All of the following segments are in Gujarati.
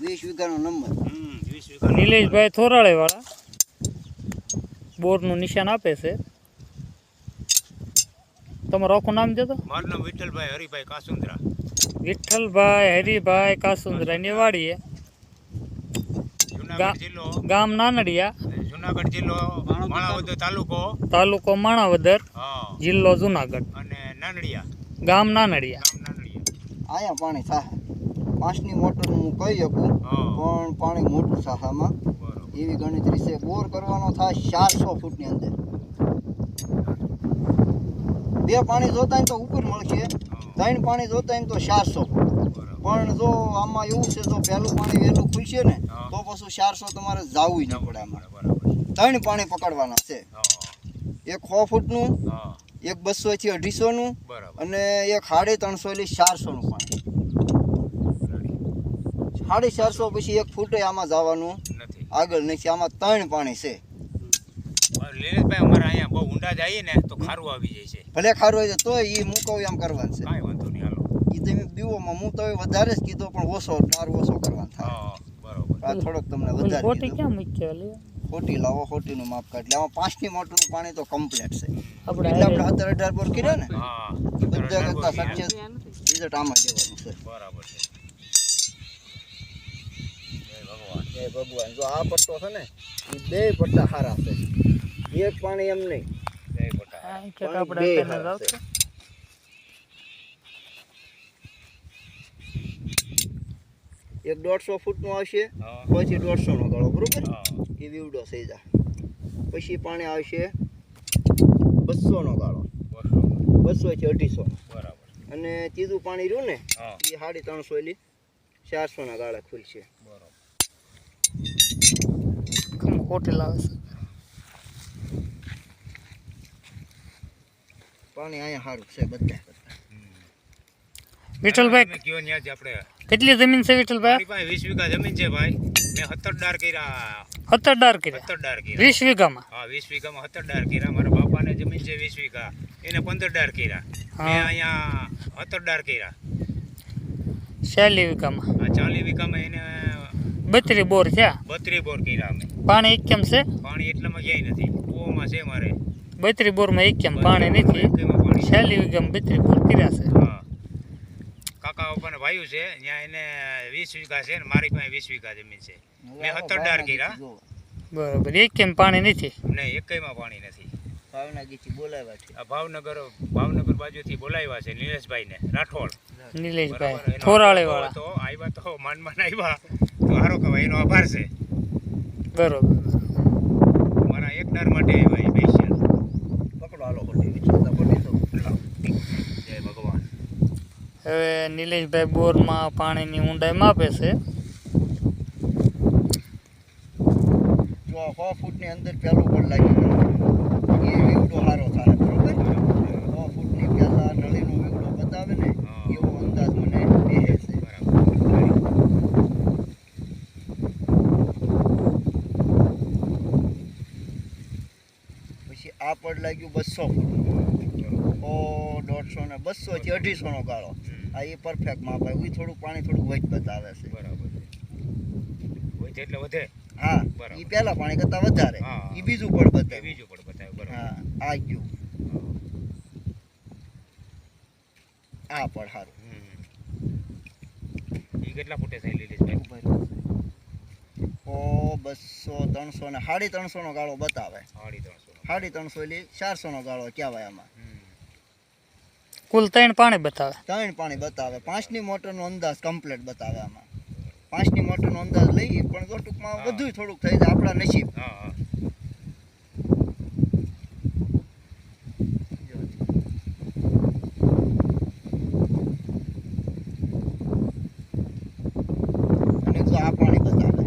વીસ વીઘાનો નંબર. નિલેશભાઈ થોરાળે વાળા બોરનું નિશાન આપે છે. તમારું આખું નામ દેતો મારું નામ વિઠ્ઠલભાઈ હરિભાઈ કાસુંદરા. વિઠ્ઠલભાઈ હરિભાઈ કાસુંદરાની વાડીએ. જુનાગઢ જિલ્લો. ગામ નાનડિયા. જુનાગઢ જિલ્લો માણાવદર તાલુકો. તાલુકો માણાવદર હા. જિલ્લો જુનાગઢ. અને નાનડિયા. ગામ નાનડિયા. ગામ નાનડિયા. આયા પાણી થાય. પાંચની મોટર હું કહી શકું પણ પાણી મોટું સાહામાં એવી ગણતરી છે બોર કરવાનો થાય ચારસો ફૂટની અંદર. બે પાણી જોતા તો ઉપર મળશે ત્રણ પાણી જોતા તો ચારસો. પણ જો આમાં એવું છે જો પહેલું પાણી વહેલું ખુલશે ને તો પછી ચારસો તમારે જાવું જ ન પડે આમાં. ત્રણ પાણી પકડવાના છે. એક સો ફૂટનું એક બસો થી અઢીસોનું અને એક સાડી ત્રણસો એટલે ચારસોનું પાણી. સાડી ચારસો પછી એક ફૂટે આમાં જવાનું. નથી. આગળ નથી આમાં ત્રણ પાણી છે. લીલેશભાઈ અમારે અહીંયા બહુ ઊંડા જઈએ ને તો ખારું આવી જાય છે. ભલે ખારું હોય તો તોય એ મૂકવ એમ કરવાનું છે. કાંઈ વાંધો નહીં હાલો. એ તમે દીવોમાં હું તો વધારે જ કીધો પણ ઓછો ડાર ઓછો કરવાનો થાય. આ થોડોક તમને વધારે ખોટી. મૂકી ખોટી લાવો ખોટીનું માપ કાઢ. એટલે આમાં મોટરનું પાણી તો કમ્પ્લીટ છે. આપણે આપણે સત્તર અઢાર બોર કર્યો ને બધા કરતા બરાબર સક્સેસ રિઝલ્ટ આમાં દેવાનું છે. છે. જય ભગવાન. જો આ પટ્ટો છે ને એ બે પટ્ટા સારા છે. એક પાણી એમ નહીં. બે હારા. એક દોઢસો ફૂટનું આવશે પછી પછી દોઢસોનો ગાળો બરોબર? એ વીવડો થઈ જાય પછી પાણી આવશે બસોનો ગાળો. બસો છે અઢીસો. બરાબર. અને ત્રીજું પાણી રહ્યું ને એ સાડી ત્રણસો એલી ચારસોના ગાળા ખુલશે. બરોબર. ખમ ખોટી લાવે છે પાણી અહીંયા સારું છે બધા. કરતા વિઠ્ઠલભાઈ તમે કયો ન્યા જ આપણે? કેટલી જમીન છે વિઠ્ઠલભાઈ મારી પાસે વીસ વીઘા જમીન છે ભાઈ. મેં સત્તર ડાર કર્યા. સત્તર ડાર કર્યા? સત્તર ડાર કર્યા. વીસ વીઘામાં? હા વીસ વીઘામાં સત્તર ડાર કર્યા. મારા બાપાને જમીન છે વીસ વીઘા. એને પંદર ડાર કર્યા મેં હા. અહીંયા સત્તર ડાર કર્યા. ચાલી વીઘામાં. આ ચાલીસ વીઘામાં એને બત્રી બોર છે. બત્રી બોર કર્યા અમે. પાણી એક કેમ છે. પાણી એટલામાં ક્યાંય નથી. કૂવામાં છે મારે. બત્રી બોરમાં એક કેમ પાણી નથી. એકેયમાં પાણી નથી. ચાલી વીઘામાં બત્રી બોર કર્યા છે. હા. કાકા ઉપરને ભાઈઓ છે ત્યાં એને વીસ વીઘા છે ને મારી પાસે વીસ વીઘા જમીન છે. મેં સત્તર ડાર કર્યા બરોબર એક કેમ પાણી નથી. નહીં એકઈમાં પાણી નથી. ભાવના ગીચી બોલાવ્યા છે. આ ભાવનગર ભાવનગર બાજુથી બોલાવ્યા છે નિલેશભાઈને રાઠોડ. નિલેશભાઈ બરાબર. એનો થોરાળે આભાર વાળા તો આવ્યા તો માન માન આવ્યા. તો સારો કહેવાય એનો આભાર છે. બરોબર. મારા એક ડર માટે આવ્યા એ સ્પેશિયલ પકડો હાલો જય ભગવાન. હવે નિલેશભાઈ બોરમાં પાણીની ઊંડાઈ માપે છે. જો સો ફૂટની અંદર પહેલું પણ લાગ્યું એ વીવડો સારો થાય બરોબર સો ફૂટની પહેલા નળીનો વીવડો બતાવે ને હા. એવો અંદાજ મને બેસે છે બરાબર પછી આ પડ લાગ્યું બસો ઓ દોઢસો ને બસો થી અઢીસો નો ગાળો. આ એ પરફેક્ટ માપ આવે એ થોડુંક પાણી થોડું વચ બતાવે છે. બરાબર એટલે વધે? હા એ પહેલા પાણી કરતા વધારે. એ બીજું પડ બતાવે. બીજું પણ બતાવે બરાબર. હા આ ગયું. આ પડ સારું કેટલા ફૂટે થઈ લીલી ઓ બસો ત્રણસો ને સાડી ત્રણસો નો ગાળો બતાવે. સાડી ત્રણસો. સાડી ત્રણસો એટલે ચારસો નો ગાળો કહેવાય આમાં. કુલ ત્રણ પાણી બતાવે. ત્રણ પાણી બતાવે. પાંચની મોટરનો અંદાજ કમ્પ્લીટ બતાવે આમાં. પાંચની મોટરનો અંદાજ લઈએ પણ ટૂંકમાં. બધું થોડુંક થઈ જાય આપણા નસીબ હા હા અને જો આ પાણી બતાવે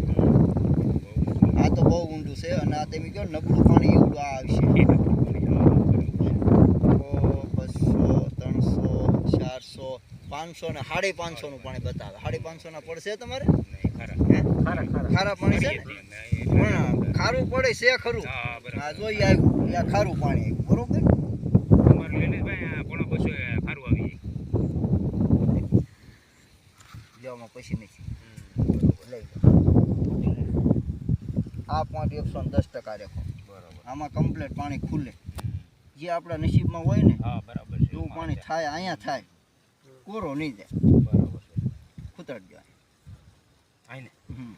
આ તો બહુ ઊંડું છે અને આ તમે કહો નબળું પાણી એવું આ આવશે બસો ત્રણસો ચારસો પાંચસો ને સાડી પાંચસો નું પાણી બતાવે સાડી પાંચસો ના પડશે તમારે? ખારા પાણી છે પણ ખારું પડે છે ખરું હા, જોઈ આવ્યું આ ખારું પાણી આવ્યું બરોબર તમારું પોણો બસો ખારું આવી જવામાં પછી નથી જાય એટલે લઈ આ પાંચ એકસો ને દસ ટકા રેખો. બરાબર. આમાં કમ્પ્લેટ પાણી ખુલે. જે આપણા નસીબમાં હોય ને હા બરાબર છે. એવું પાણી થાય અહીંયા થાય. કોરો નહીં જાય. બરાબર ખૂતર જાય આઈને હમ.